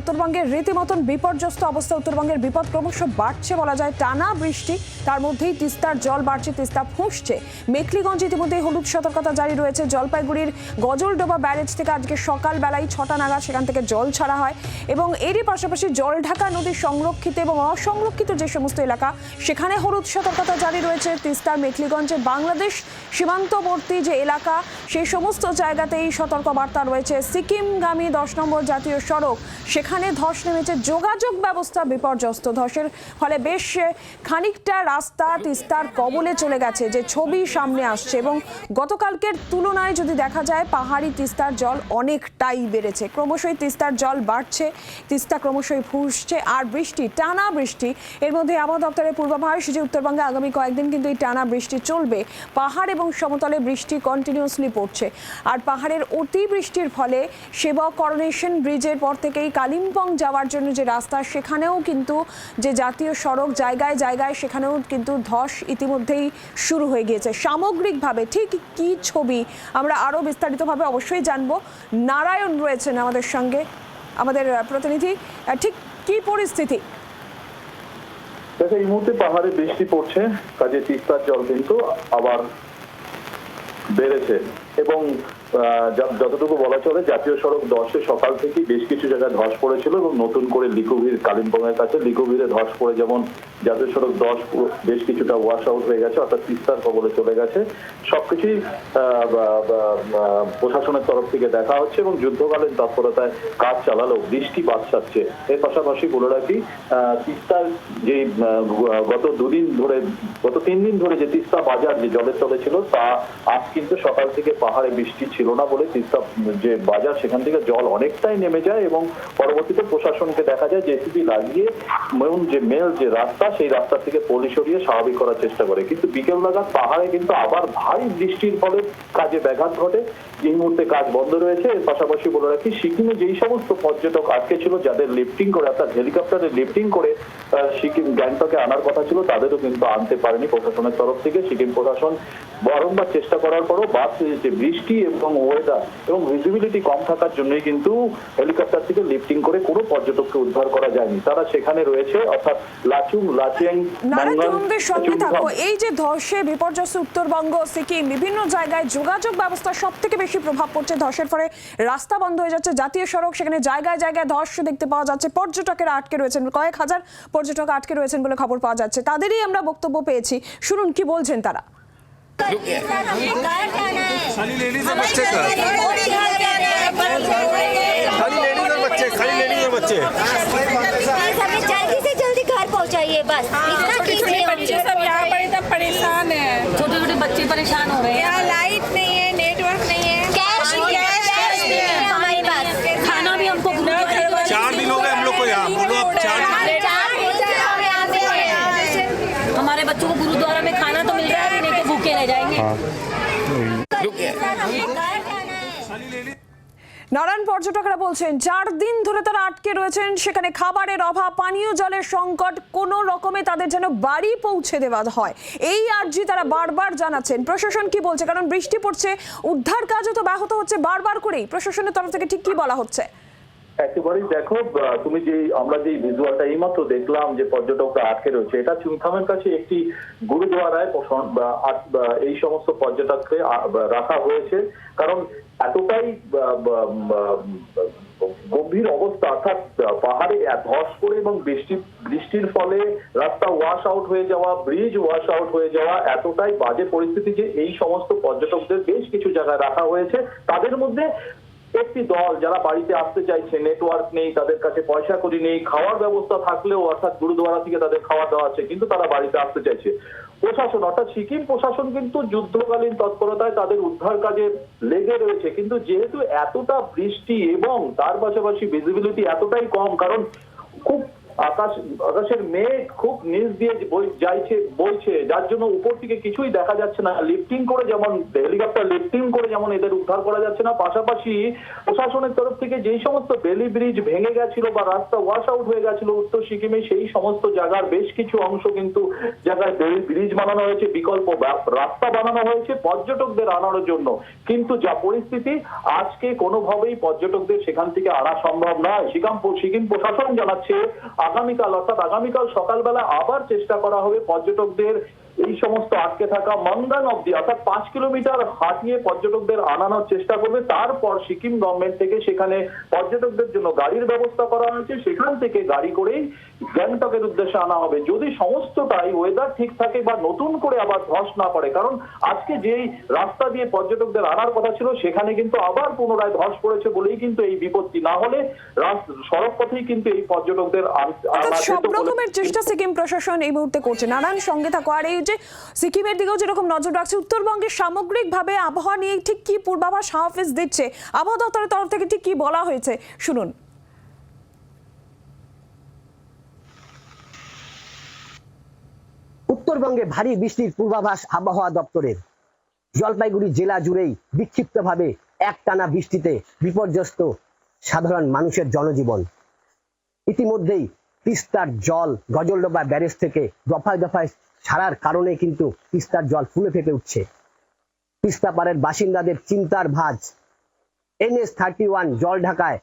উত্তরবঙ্গের রীতিমতন বিপর্যস্ত অবস্থা, উত্তরবঙ্গের বিপদ ক্রমশ বাড়ছে বলা যায়। টানা বৃষ্টি, তার মধ্যেই তিস্তার জল বাড়ছে, তিস্তা ফুঁসছে। মেখলিগঞ্জ ইতিমধ্যেই হলুদ সতর্কতা জারি রয়েছে। জলপাইগুড়ির গজলডোবা ব্যারেজ থেকে আজকে সকালবেলায় ছটা নাগাদ সেখান থেকে জল ছাড়া হয় এবং এরই পাশাপাশি জলঢাকা নদী সংরক্ষিত এবং অসংরক্ষিত যে সমস্ত এলাকা, সেখানে হলুদ সতর্কতা জারি রয়েছে। তিস্তার মেখলিগঞ্জে বাংলাদেশ সীমান্তবর্তী যে এলাকা, সেই সমস্ত জায়গাতেই সতর্ক বার্তা রয়েছে। সিকিমগামী দশ নম্বর জাতীয় সড়ক সেখানে ধস নেমেছে যোগাযোগ ব্যবস্থা বিপর্যস্ত। ধসের ফলে বেশ খানিকটা রাস্তা তিস্তার কবলে চলে গেছে, যে ছবি সামনে আসছে এবং গতকালকের তুলনায় যদি দেখা যায়, পাহাড়ি তিস্তার জল অনেকটাই বেড়েছে। ক্রমশই তিস্তার জল বাড়ছে, তিস্তা ক্রমশই ফুসছে আর বৃষ্টি, টানা বৃষ্টি। এর মধ্যে আবহাওয়া দপ্তরের পূর্বাভাস যে উত্তরবঙ্গে আগামী কয়েকদিন কিন্তু এই টানা বৃষ্টি চলবে। পাহাড় এবং সমতলে বৃষ্টি কন্টিনিউসলি পড়ছে। আর পাহাড়ের অতি বৃষ্টির ফলে সেবা করোনেশন ব্রিজের পর থেকেই কালিম্পং যাওয়ার জন্য যে রাস্তা, সেখানেও কিন্তু যে জাতীয় সড়ক জায়গায় জায়গায় সেখানেও কিন্তু ধস ইতিমধ্যেই শুরু হয়ে গিয়েছে। সামগ্রিকভাবে ঠিক কি ছবি আমরা আরও বিস্তারিতভাবে অবশ্যই জানব। নারায়ণ রয়েছেন আমাদের সঙ্গে। আমাদের প্রতিনিধি ঠিক কি পরিস্থিতি? এই মুহূর্তে পাহাড়ে বৃষ্টি পড়ছে, কাজে তিস্তার জল কিন্তু আবার বেড়েছে এবং যতটুকু বলা চলে, জাতীয় সড়ক দশে সকাল থেকে বেশ কিছু জায়গায় ধস পড়েছিল এবং নতুন করে লিকুভির, কালিম্পংয়ের কাছে লিকুভিরে ধস পড়ে যেমন জাতীয় সড়ক দশ বেশ কিছুটা ওয়াশ আউট হয়ে গেছে, অর্থাৎ তিস্তার কবলে চলে গেছে। সবকিছুই প্রশাসনের তরফ থেকে দেখা হচ্ছে এবং যুদ্ধকালীন তৎপরতায় কাজ চালালেও বৃষ্টি বাঁচাচ্ছে এর পাশাপাশি বলে রাখি তিস্তার যে গত দুদিন ধরে, গত তিন দিন ধরে যে তিস্তা বাজার যে জলের তলে ছিল, তা আজ কিন্তু সকাল থেকে পাহাড়ে বৃষ্টি ছিল। না বলে তিস্তা, যে বাজার, সেখান থেকে জল অনেকটাই নেমে যায় এবং পরবর্তীতে প্রশাসনকে দেখা যায় জেসিবি লাগিয়ে মেন যে মেল, যে রাস্তা, সেই রাস্তা থেকে পলি সরিয়ে স্বাভাবিক করার চেষ্টা করে। কিন্তু বিকেল নাগাদ পাহাড়ে কিন্তু আবার ভারী বৃষ্টির ফলে কাজে ব্যাঘাত ঘটে। এই মুহূর্তে কাজ বন্ধ রয়েছে। এর পাশাপাশি বলে রাখি, সিকিমে যেই সমস্ত পর্যটক আটকে ছিল, যাদের লিফটিং করে, অর্থাৎ হেলিকপ্টারে লিফটিং করে সিকিম, গ্যাংটকে আনার কথা ছিল, তাদেরও কিন্তু আনতে পারেনি প্রশাসনের তরফ থেকে। সিকিম প্রশাসন বারংবার চেষ্টা করার পরও বাস যে বৃষ্টি এবং ওয়েদার এবং ভিজিবিলিটি কম থাকার জন্যই কিন্তু হেলিকপ্টার থেকে লিফটিং করে কোনো পর্যটককে উদ্ধার করা যায়নি। তারা সেখানে রয়েছে অর্থাৎ লাচুং লাচেং সঙ্গে থাকো। এই যে ধসে বিপর্যস্ত উত্তরবঙ্গ সিকিম বিভিন্ন জায়গায় যোগাযোগ ব্যবস্থা সব থেকে বেশি প্রভাব পড়ছে ধসের ফলে। রাস্তা বন্ধ হয়ে যাচ্ছে জাতীয় সড়ক সেখানে জায়গায় জায়গায় ধস দেখতে পাওয়া যাচ্ছে। পর্যটকেরা আটকে রয়েছেন কয়েক হাজার পর্যটক আটকে রয়েছেন বলে খবর পাওয়া যাচ্ছে। তাদেরই আমরা বক্তব্য পেয়েছি। শুনুন কি বলছেন তারা। खाली लेडीज़ और बच्चे का। खाली लेडीज़ और बच्चे खाली लेडीज़ और बच्चे। हमें जल्दी से जल्दी घर पहुंचाइए बस। इतना छोटे कीजिए बच्चे सब यहाँ पर इतना परेशान है। छोटे छोटे बच्चे परेशान हो रहे हैं। है নারায়ণ পর্যটকরা বলছেন, চার দিন ধরে তারা আটকে রয়েছেন, সেখানে খাবারের অভাব, পানীয় জলের সংকট, কোনো রকমে তাদের যেন বাড়ি পৌঁছে দেওয়া হয়। এই আর্জি তারা বারবার জানাচ্ছেন। প্রশাসন কি বলছে? কারণ বৃষ্টি পড়ছে, উদ্ধার কাজও তো ব্যাহত হচ্ছে বারবার করেই। প্রশাসনের তরফ থেকে ঠিক কি বলা হচ্ছে? একেবারেই দেখো তুমি যে আমরা যে ভিজুয়ালটা এইমাত্র দেখলাম যে পর্যটকরা আটকে রয়েছে, এটা চুমথামের কাছে একটি গুরুদুয়ারায় এই সমস্ত পর্যটককে রাখা হয়েছে। কারণ এতটাই গম্ভীর অবস্থা, অর্থাৎ পাহাড়ে ধস করে এবং বৃষ্টি, বৃষ্টির ফলে রাস্তা ওয়াশ আউট হয়ে যাওয়া ব্রিজ ওয়াশ আউট হয়ে যাওয়া, এতটাই বাজে পরিস্থিতি যে এই সমস্ত পর্যটকদের বেশ কিছু জায়গায় রাখা হয়েছে। তাদের মধ্যে একটি দল যারা বাড়িতে আসতে চাইছে নেটওয়ার্ক নেই, তাদের কাছে পয়সা করি নেই, খাওয়ার ব্যবস্থা থাকলেও অর্থাৎ গুরুদুয়ারা থেকে তাদের খাওয়া দাওয়া আছে, কিন্তু তারা বাড়িতে আসতে চাইছে। প্রশাসন, অর্থাৎ সিকিম প্রশাসন কিন্তু যুদ্ধকালীন তৎপরতায় তাদের উদ্ধার কাজে লেগে রয়েছে, কিন্তু যেহেতু এতটা বৃষ্টি এবং তার পাশাপাশি ভিজিবিলিটি এতটাই কম, কারণ খুব আকাশ, আকাশের মেঘ খুব নিচ দিয়ে যাইছে, বইছে। যার জন্য উপর থেকে কিছুই দেখা যাচ্ছে না। লিফটিং করে যেমন হেলিকপ্টার লিফটিং করে যেমন এদের উদ্ধার করা যাচ্ছে না, পাশাপাশি প্রশাসনের তরফ থেকে যেই সমস্ত বেলি ব্রিজ ভেঙে গেছিল বা রাস্তা ওয়াশ আউট হয়ে গেছিল উত্তর সিকিমে, সেই সমস্ত জায়গার বেশ কিছু অংশ কিন্তু জায়গায় বেলি ব্রিজ বানানো হয়েছে, বিকল্প রাস্তা বানানো হয়েছে পর্যটকদের আনার জন্য। কিন্তু যা পরিস্থিতি, আজকে কোনোভাবেই পর্যটকদের সেখান থেকে আনা সম্ভব নয়। সিকিম সিকিম প্রশাসন জানাচ্ছে আগামীকাল অর্থাৎ আগামীকাল সকালবেলা আবার চেষ্টা করা হবে পর্যটকদের এই সমস্ত আটকে থাকা মন্দান অব্দি অর্থাৎ পাঁচ কিলোমিটার হাঁটিয়ে পর্যটকদের আনানোর চেষ্টা করবে। তারপর সিকিম গভর্নমেন্ট থেকে সেখানে পর্যটকদের জন্য গাড়ির ব্যবস্থা করা হয়েছে। সেখান থেকে গাড়ি করেই গ্যাংটকের উদ্দেশ্যে আনা হবে। যদি সমস্তটাই ওয়েদার ঠিক থাকে বা নতুন করে আবার ধস না পড়ে কারণ আজকে যেই রাস্তা দিয়ে পর্যটকদের আনার কথা ছিল সেখানে কিন্তু আবার পুনরায় ধস পড়েছে বলেই কিন্তু এই বিপত্তি। না হলে সড়ক পথেই কিন্তু এই পর্যটকদের সব রকমের চেষ্টা সিকিম প্রশাসন এই মুহূর্তে করছে। নানান সঙ্গে থাকো। আর এই যে সিকিমের দিকেও যেরকম নজর রাখছে, উত্তরবঙ্গের সামগ্রিকভাবে আবহাওয়া নিয়ে ঠিক কি পূর্বাভাস হাফিজ দিচ্ছে, আবহাওয়া দপ্তরের তরফ থেকে ঠিক কি বলা হয়েছে, শুনুন। উত্তরবঙ্গে ভারী বৃষ্টির পূর্বাভাস আবহাওয়া দপ্তরের। জলপাইগুড়ি জেলা জুড়েই বিক্ষিপ্তভাবে একটানা বৃষ্টিতে বিপর্যস্ত সাধারণ মানুষের জনজীবন। ইতিমধ্যেই তিস্তার জল, গজলডোবা ব্যারেজ থেকে দফায় দফায় ছাড়ার কারণে কিন্তু তিস্তার জল ফুলে ফেপে উঠছে। তিস্তা পাড়ের বাসিন্দাদের চিন্তার ভাঁজ। এনএস থার্টি ওয়ান জল ঢাকায়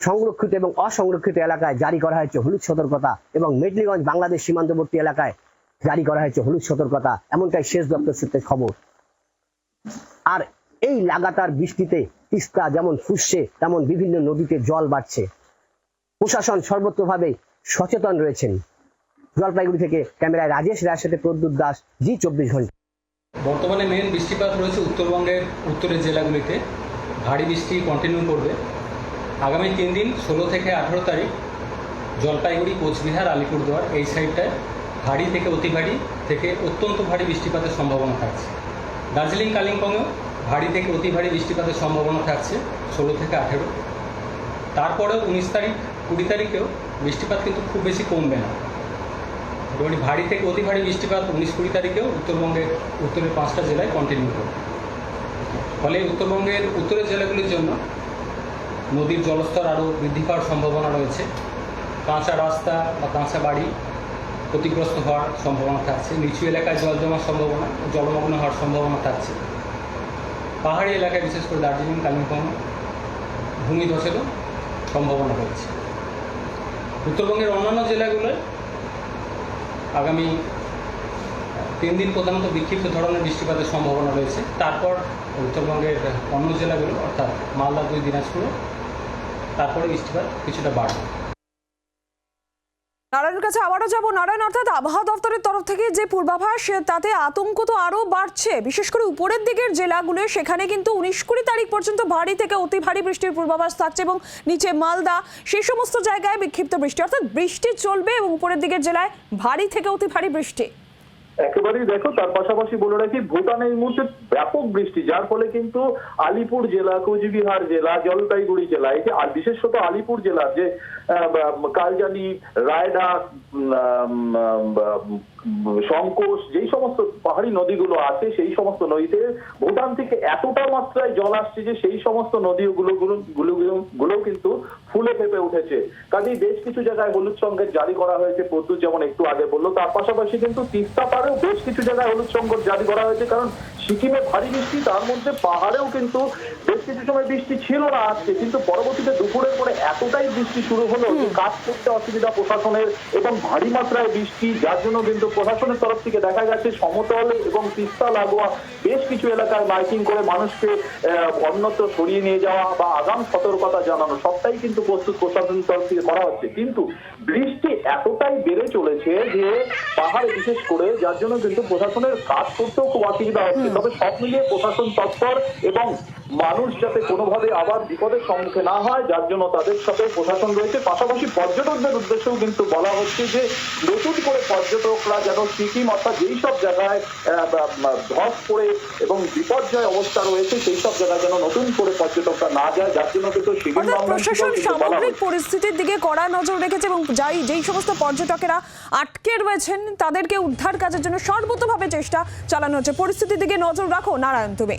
সংরক্ষিত এবং অসংরক্ষিত এলাকায় জারি করা হয়েছে হলুদ সতর্কতা এবং মেডলিগঞ্জ, বাংলাদেশ সীমান্তবর্তী এলাকায় জারি করা হয়েছে হলুদ সতর্কতা। এমনটাই শেষ দপ্তর সূত্রে খবর। আর এই লাগাতার বৃষ্টিতে তিস্তা যেমন ফুসছে, তেমন বিভিন্ন নদীতে জল বাড়ছে। প্রশাসন সর্বত্রভাবে সচেতন রয়েছেন। জলপাইগুড়ি থেকে ক্যামেরায় রাজেশ রায়ের সাথে প্রদ্যুৎ দাস, জি চব্বিশ ঘণ্টা। বর্তমানে মেন বৃষ্টিপাত রয়েছে উত্তরবঙ্গের উত্তরের জেলাগুলিতে। ভারী বৃষ্টি কন্টিনিউ করবে। আগামী তিন দিন, ষোলো থেকে আঠেরো তারিখ, জলপাইগুড়ি, কোচবিহার, আলিপুরদুয়ার এই সাইডটায় ভারী থেকে অতি ভারী থেকে অত্যন্ত ভারী বৃষ্টিপাতের সম্ভাবনা থাকছে। দার্জিলিং, কালিম্পংয়েও ভারী থেকে অতি ভারী বৃষ্টিপাতের সম্ভাবনা থাকছে, ষোলো থেকে আঠেরো। তারপরেও উনিশ তারিখ, কুড়ি তারিখেও বৃষ্টিপাত কিন্তু খুব বেশি কমবে না। মোটামুটি ভারী থেকে অতি ভারী বৃষ্টিপাত উনিশ কুড়ি তারিখেও উত্তরবঙ্গের উত্তরের পাঁচটা জেলায় কন্টিনিউ করবে ফলে উত্তরবঙ্গের উত্তরের জেলাগুলির জন্য নদীর জলস্তর আরও বৃদ্ধি পাওয়ার সম্ভাবনা রয়েছে। কাঁচা রাস্তা বা কাঁচা বাড়ি ক্ষতিগ্রস্ত হওয়ার সম্ভাবনা থাকছে। নিচু এলাকায় জল জমার সম্ভাবনা, জলমগ্ন হওয়ার সম্ভাবনা থাকছে। পাহাড়ি এলাকায়, বিশেষ করে দার্জিলিং, কালিম্পং, ভূমিধসেরও সম্ভাবনা রয়েছে। উত্তরবঙ্গের অন্যান্য জেলাগুলোয় আগামী তিন দিন প্রধানত বিক্ষিপ্ত ধরনের বৃষ্টিপাতের সম্ভাবনা রয়েছে। তারপর উত্তরবঙ্গের অন্য জেলাগুলো, অর্থাৎ মালদা, দুই দিনাজপুরও তারপরে বৃষ্টিপাত কিছুটা বাড়বে। নারায়ণের কাছে আবারও যাব নারায়ণ, অর্থাৎ আবহাওয়া দপ্তরের তরফ থেকে যে পূর্বাভাস তাতে আতঙ্ক তো আরও বাড়ছে। বিশেষ করে উপরের দিকের জেলাগুলো, সেখানে কিন্তু উনিশ কুড়ি তারিখ পর্যন্ত ভারী থেকে অতি ভারী বৃষ্টির পূর্বাভাস থাকছে এবং নিচে মালদা, সেই সমস্ত জায়গায় বিক্ষিপ্ত বৃষ্টি। অর্থাৎ বৃষ্টি চলবে এবং উপরের দিকের জেলায় ভারী থেকে অতি ভারী বৃষ্টি। একেবারেই দেখো, তার পাশাপাশি বলে রাখি, ভুটানে এই মুহূর্তে ব্যাপক বৃষ্টি, যার ফলে কিন্তু আলিপুর জেলা, কোচবিহার জেলা, জলপাইগুড়ি জেলা, এই আর বিশেষত আলিপুর জেলার যে কালজানি, রায়ডা সংকোষ যেই সমস্ত পাহাড়ি নদীগুলো আছে, সেই সমস্ত নদীতে ভুটান থেকে এতটা মাত্রায় জল আসছে যে সেই সমস্ত নদীগুলো গুলো কিন্তু ফুলে ফেপে উঠেছে। কাজেই বেশ কিছু জায়গায় হলুদ সংকেত জারি করা হয়েছে, প্রদ্যুৎ যেমন একটু আগে বলল, তার পাশাপাশি কিন্তু তিস্তা পাড়েও বেশ কিছু জায়গায় হলুদ সংকেত জারি করা হয়েছে, কারণ সিকিমে ভারী বৃষ্টি, তার মধ্যে পাহাড়েও কিন্তু বেশ কিছু সময় বৃষ্টি ছিল না আজকে, কিন্তু পরবর্তীতে দুপুরের পরে এতটাই বৃষ্টি শুরু হলো কাজ করতে অসুবিধা প্রশাসনের এবং ভারী মাত্রায় বৃষ্টি, যার জন্য কিন্তু প্রশাসনের তরফ থেকে দেখা গেছে সমতল এবং তিস্তা লাগোয়া বেশ কিছু এলাকায় মাইকিং করে মানুষকে অন্যত্র সরিয়ে নিয়ে যাওয়া বা আগাম সতর্কতা জানানো সবটাই কিন্তু প্রস্তুত প্রশাসনের তরফ থেকে করা হচ্ছে। কিন্তু বৃষ্টি এতটাই বেড়ে চলেছে যে পাহাড়ে বিশেষ করে যার জন্য কিন্তু প্রশাসনের কাজ করতেও খুব অসুবিধা হচ্ছে। তবে সব মিলিয়ে প্রশাসন তৎপর এবং মানুষ যাতে কোনোভাবে আবার বিপদের সম্মুখীন না হয় যার জন্য তাদের সাথে প্রশাসন রয়েছে। পাশাপাশি পর্যটকদের উদ্দেশ্যেও কিন্তু বলা হচ্ছে যে নতুন করে পর্যটকরা যেন সিকিম অর্থাৎ যেই সব জায়গায় ধস পড়ে এবং বিপর্যয় অবস্থা রয়েছে সেই সব জায়গায় যেন নতুন করে পর্যটকরা না যায় যার জন্য কিন্তু সিকিম প্রশাসন সামগ্রিক পরিস্থিতির দিকে কড়া নজর রেখেছে এবং যাই যেই সমস্ত পর্যটকেরা আটকে রয়েছেন তাদেরকে উদ্ধার কাজের জন্য সর্বতভাবে চেষ্টা চালানো হচ্ছে। পরিস্থিতির দিকে নজর রাখো নারায়ণ তুমি।